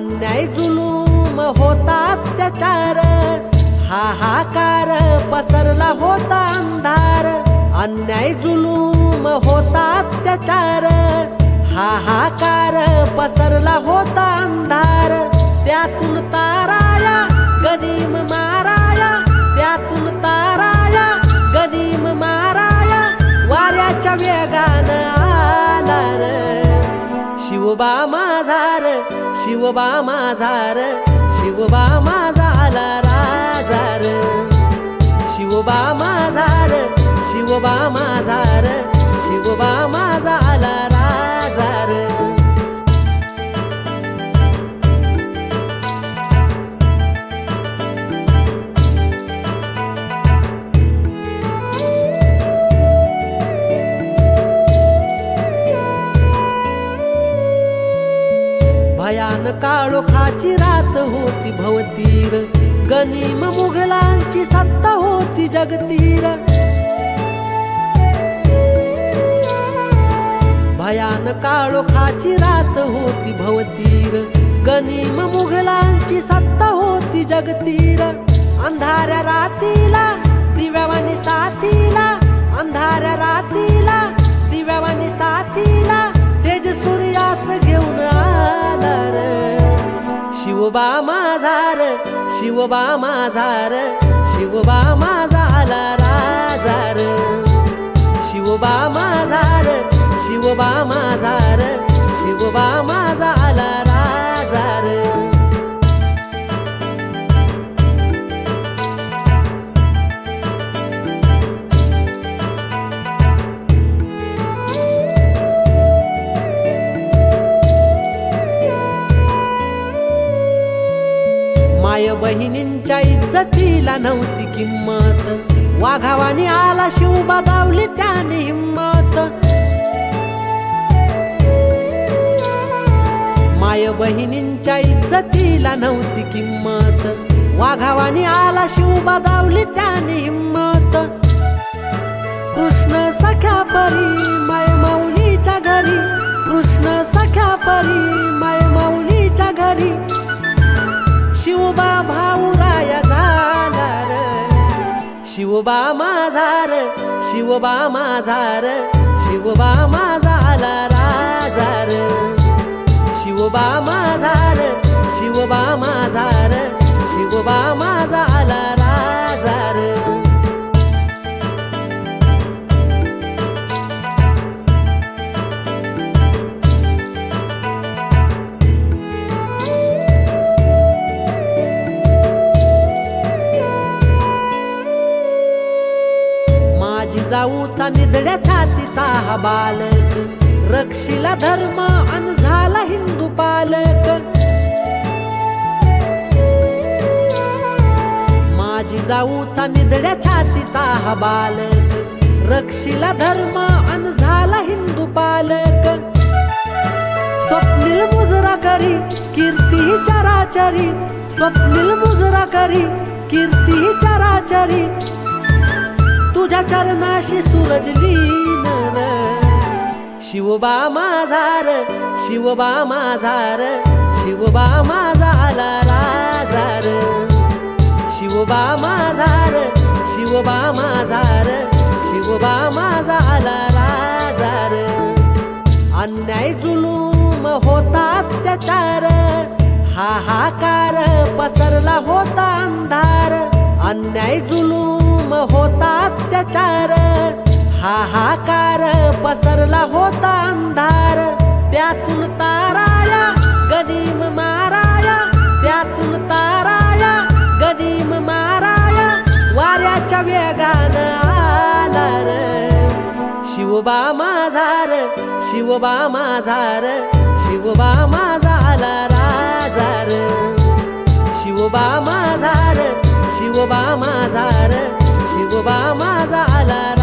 अन्याय जुलूम होता अत्याचार हाहाकार पसरला होता अंधार. अन्याय जुलूम होता अत्याचार हाहाकार पसरला होता अंधार. त्यातून ताराया गदीम माराया. त्यातून ताराया गदीम माराया. वाऱ्याच्या वेगानं आला शिवबा माझार शिवबा माझार शिवबा माझाला राजार. शिवबा माझार शिवबा माझार शिवबा माझा काळोखाची रात होती भवतीर. गनिम मुघलांची सत्ता होती जगतीर. भयान काळोखाची रात होती भवतीर. गनिम मुघलांची सत्ता होती जगतीर. अंधाऱ्या रातीला शिवबा माझार शिवबा माझार शिवबा माझाला राजार. शिवबा माझार शिवबा माझार शिवबा माझा आला राजार. बहिणींच्या इज्जतीला नव्हती किंमत. वाघावानी आला शिवबा दावली त्याने हिंमत. माय बहिणींच्या इज्जतीला नव्हती किंमत. वाघावानी आला शिवबा दावली त्याने हिंमत. कृष्ण सख्या परी माय माऊलीच्या घरी. कृष्ण सख्या परी शिवबा माझार शिवबा माझार शिवबा माझाला राजार. शिवबा माझार शिवबा माझार शिवबा माझाला राजार. जाऊचा निधड्या छातीचा हा बालक. रक्षिला धर्म अन झाला हिंदू पालक. माझी जाऊचा निधड्या छातीचा हा बालक. रक्षिला धर्म अन झाला हिंदू पालक. स्वप्नील मुजरा करी कीर्ती ही चराचरी. स्वप्नील मुजरा करी कीर्ती ही चराचरी. तुझ्या चरणाशी सूरजली नर शिवबा माझार शिवबा माझार शिवबा माझाला राजार. शिवबा माझार शिवबा माझार शिवबा माझा आला राजार. अन्याय जुलूम होता अत्याचार हाहाकार पसरला होता अंधार. अन्याय जुलूम अत्याचार हाहाकार पसरला होता अंधार. त्यातून ताराया गनीम माराया. त्यातून ताराया गनीम माराया. वाऱ्याच्या वेगानं आला र. शिवबा माझार शिवबा माझार शिवबा माझा आला राजार शिवबा माझार शिवबा माझार शिवबा माझा आला